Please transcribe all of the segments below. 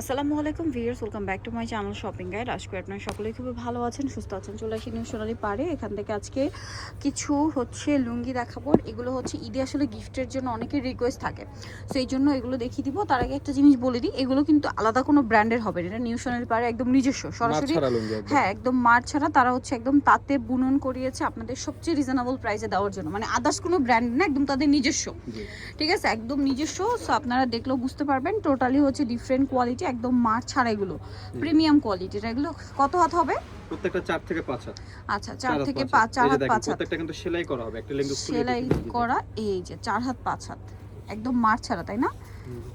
আসসালামু আলাইকুম viewers welcome back to my channel shopping guide. আজকে আপনারা সকলেই খুবই ভালো আছেন সুস্থ আছেন। চলে আসি নিউ সোনালি পারে এখান থেকে আজকে কিছু হচ্ছে লুঙ্গি দেখাবো। এগুলো হচ্ছে ঈদে আসলে গিফটের জন্য অনেকের রিকোয়েস্ট থাকে। সো এই জন্য এগুলো দেখিয়ে দিব। তার আগে একটা জিনিস বলে দিই এগুলো কিন্তু আলাদা কোনো ব্র্যান্ডের হবে না। এটা নিউ সোনালি পারে একদম নিজস্ব সরাসরি। হ্যাঁ একদম মার ছাড়া। তারা হচ্ছে একদম তাতে বুনন করিয়েছে আপনাদের সবচেয়ে রিজনেবল প্রাইসে দেওয়ার জন্য। মানে আদার্স কোনো ব্র্যান্ড না একদম তাদের নিজস্ব। ঠিক আছে? একদম নিজস্ব। সো আপনারা দেখলেও বুঝতে পারবেন টোটালি হচ্ছে ডিফারেন্ট কোয়ালিটি একদম মার ছাড়া এগুলো। প্রিমিয়াম কোয়ালিটির এগুলো কত হাত হবে? প্রত্যেকটা 4 থেকে পাঁচ হাত। আচ্ছা চার থেকে হাত। পাঁচ চার এই যে হাত দেখেন, পাঁচ হাত। প্রত্যেকটা কিন্তু সেলাই করা হবে একটা লেঙ্গু সেলাই করা এই যে চার হাত পাঁচ হাত। একদম মার ছাড়া তাই না?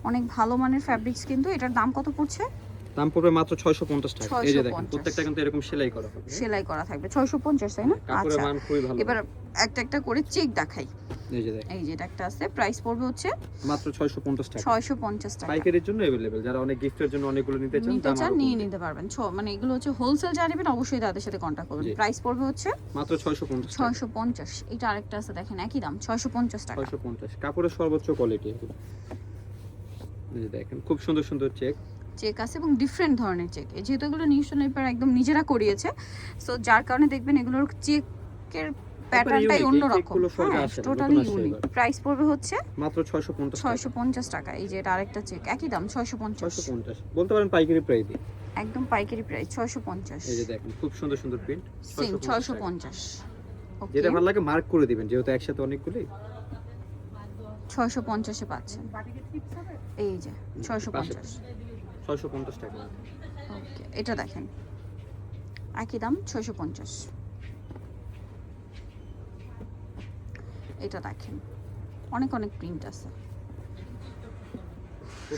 অনেক ভালো মানের ফ্যাব্রিক্স কিন্তু এটার দাম কত পড়ছে? দাম পড়বে মাত্র 650 টাকা এই যে দেখেন 650 প্রত্যেকটা কিন্তু এরকম সেলাই করা হবে সেলাই করা থাকবে ছয়শো পঞ্চাশ তাই না কাপড়ের আচ্ছা মান খুবই ভালো এবার একটা একটা করে চেক দেখাই এই যে দেখেন এই যে এটা একটা আছে প্রাইস পড়বে হচ্ছে মাত্র 650 টাকা ছয়শো পঞ্চাশ টাকা পাইকারির জন্য अवेलेबल যারা অনেক গিফটের জন্য অনেকগুলো নিতে চান নিতে দাম চান আরো নিয়ে কমবে। নিতে পারবেন ছ- মানে এগুলো হচ্ছে হোলসেল যা নেবেন অবশ্যই তাদের সাথে কন্ট্যাক্ট করবেন জি। প্রাইস পড়বে হচ্ছে মাত্র 650 টাকা ছয়শো পঞ্চাশ এটা আরেকটা আছে দেখেন একই দাম ছয়শো পঞ্চাশ টাকা 650 কাপড়ের সর্বোচ্চ কোয়ালিটি এগুলো এই যে দেখেন খুব সুন্দর সুন্দর চেক চেক আছে এবং ডিফারেন্ট ধরনের চেক। যেহেতু এগুলো নিউশন পেপার একদম নিজেরা করিয়েছে সো যার কারণে দেখবেন এগুলোর চেকের প্যাটার্নটাই অন্যরকম। টোটালি ইউনিক প্রাইস পড়বে হচ্ছে মাত্র 650 টাকা। ছয়শো পঞ্চাশ টাকা এই যে এটা আরেকটা চেক একই দাম ছয়শো পঞ্চাশ। 650 বলতে পারেন পাইকারি প্রাইস একদম পাইকারি প্রাইস ছয়শো পঞ্চাশ। এই যে দেখেন খুব সুন্দর সুন্দর প্রিন্ট সেম ছয়শো পঞ্চাশ যেটা ভালো লাগে মার্ক করে দিবেন যেহেতু একসাথে অনেকগুলি। ছয়শো পঞ্চাশে পাচ্ছেন। এই যে ছয়শো পাশে। পঞ্চাশ। ছয়শো পঞ্চাশ টাকা। ওকে এটা দেখেন। একই দাম ছয়শো পঞ্চাশ। এটা দেখেন। অনেক অনেক প্রিন্ট আছে।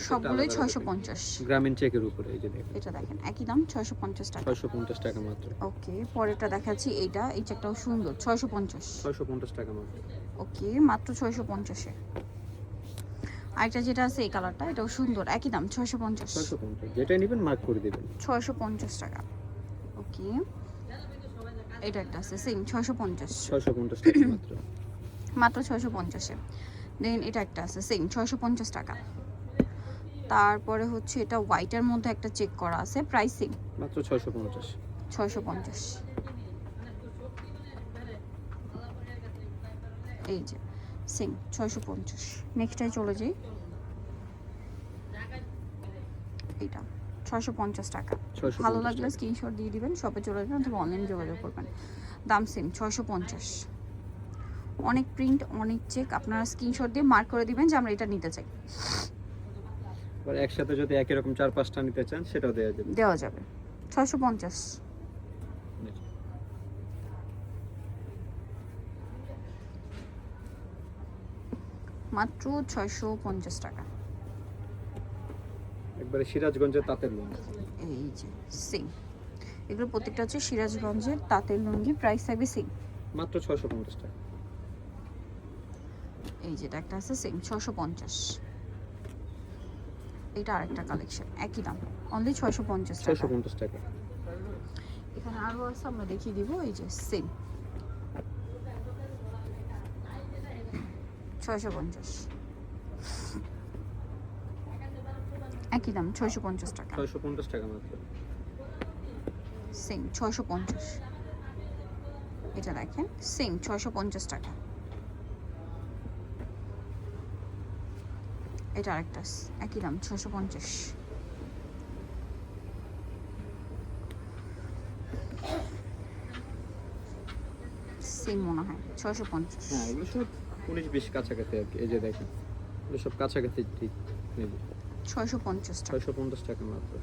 সবগুলোই ছয়শো পঞ্চাশ। গ্রামীণ চেকের উপরে এই যে দেখেন। এটা দেখেন একই দাম ছয়শো পঞ্চাশ টাকা। ছয়শো পঞ্চাশ টাকা মাত্র। ওকে পরেরটা দেখাচ্ছি এইটা এই চেকটাও সুন্দর ছয়শো পঞ্চাশ। ছয়শো পঞ্চাশ টাকা মাত্র। ওকে মাত্র ছয়শো পঞ্চাশে। আরেকটা যেটা আছে এই কালারটা এটাও সুন্দর একই দাম ছয়শো পঞ্চাশ। ছয়শো পঞ্চাশ যেটাই নেবেন মার্ক করে দিবেন। ছয়শো পঞ্চাশ টাকা। ওকে। এটা একটা আছে সেম ছয়শো পঞ্চাশ। ছয়শো পঞ্চাশ টাকা মাত্র। মাত্র ছয়শো পঞ্চাশে। দেন এটা একটা আছে সেম ছয়শো পঞ্চাশ টাকা। তারপরে হচ্ছে এটা হোয়াইটের মধ্যে একটা চেক করা আছে প্রাইসিং মাত্র ছয়শো পঞ্চাশ। ছয়শো পঞ্চাশ। এই যে। সেম ছয়শো পঞ্চাশ। নেক্সটটাই চলে যাই। এইটা ছয়শো পঞ্চাশ টাকা। ভালো লাগলে স্ক্রিনশট দিয়ে দিবেন শপে চলে যাবেন অথবা অনলাইনে যোগাযোগ করবেন। দাম সেম ছয়শো পঞ্চাশ। অনেক প্রিন্ট অনেক চেক আপনারা স্ক্রিনশট দিয়ে মার্ক করে দিবেন যে আমরা এটা নিতে চাই। একসাথে যদি একই রকম চার পাঁচটা নিতে চান সেটাও দেওয়া যাবে। দেওয়া যাবে। ছয়শো পঞ্চাশ। মাত্র ছয়শো পঞ্চাশ টাকা। একবারে সিরাজগঞ্জের তাঁতের লোন এই যে সেম এগুলো প্রত্যেকটা হচ্ছে সিরাজগঞ্জের তাঁতের লুঙ্গি প্রাইস থাকবে সেম মাত্র ছয়শো পঞ্চাশ টাকা। এই যেটা একটা আছে সেম ছশো পঞ্চাশ। এটা আরেকটা কালেকশন একই দাম। অনলি ছয়শো পঞ্চাশ ছয়শো পঞ্চাশ টাকা। এখানে আরও আছে আমরা দেখিয়ে দিব এই যে সেম ছয়শো পঞ্চাশ। একই দাম ছয়শো পঞ্চাশ টাকা। ছয়শো পঞ্চাশ টাকা মাত্র। সেম ছয়শো পঞ্চাশ। এটা দেখেন সেম ছয়শো পঞ্চাশ টাকা। এটা আরেকটা একই দাম ছয়শো পঞ্চাশ। সেম মনে হয় ছয়শো পঞ্চাশ। হ্যাঁ এগুলো সব উনিশ বিশ কাছাকাছি আর কি এই যে দেখেন সব কাছাকাছি ঠিক নেবে ছয়শো পঞ্চাশ ছয়শো পঞ্চাশ টাকা মাত্র।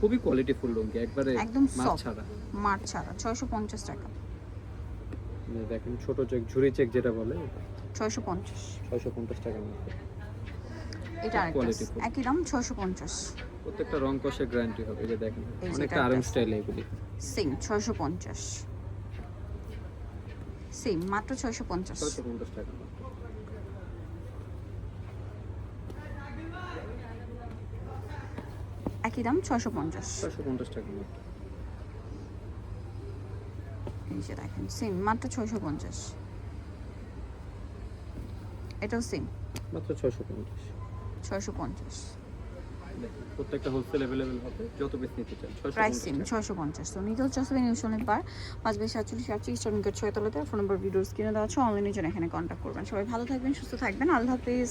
খুবই কোয়ালিটি ফুল লুঙ্গি একবারে একদম মাছ ছাড়া। মাঠ ছাড়া ছয়শো পঞ্চাশ টাকা। দেখেন ছোট চেক ঝুরি চেক যেটা বলে ছয়শো পঞ্চাশ। ছয়শো পঞ্চাশ টাকা মাত্র। এটা full। একই দাম ছয়শো পঞ্চাশ। প্রত্যেকটা রং কষে গ্যারান্টি হবে এই যে দেখেন অনেকটা আরাম স্টাইল এগুলি। সেম ছয়শো পঞ্চাশ। সেম মাত্র ছয়শো পঞ্চাশ। টাকা। একই দাম ছয়শো পঞ্চাশ। টাকা এই যে দেখেন সেম মাত্র ছয়শো পঞ্চাশ। এটাও সেম মাত্র ছয়শো পঞ্চাশ। ছয়শো পঞ্চাশ। প্রত্যেকটা হোলসেল অ্যাভেলেবেল হবে যত পিস নিতে চান ছয়শো প্রাইস সেম ছয়শো পঞ্চাশ। তো নিদল বার পাঁচ বাই সাতচল্লিশ সাতচল্লিশ শ্রমিকের ছয় তলাতে ফোন নম্বর ভিডিওস কিনে দেওয়া আছে অনলাইনে জন্য এখানে কন্ট্যাক্ট করবেন। সবাই ভালো থাকবেন সুস্থ থাকবেন। আল্লাহ হাফিজ।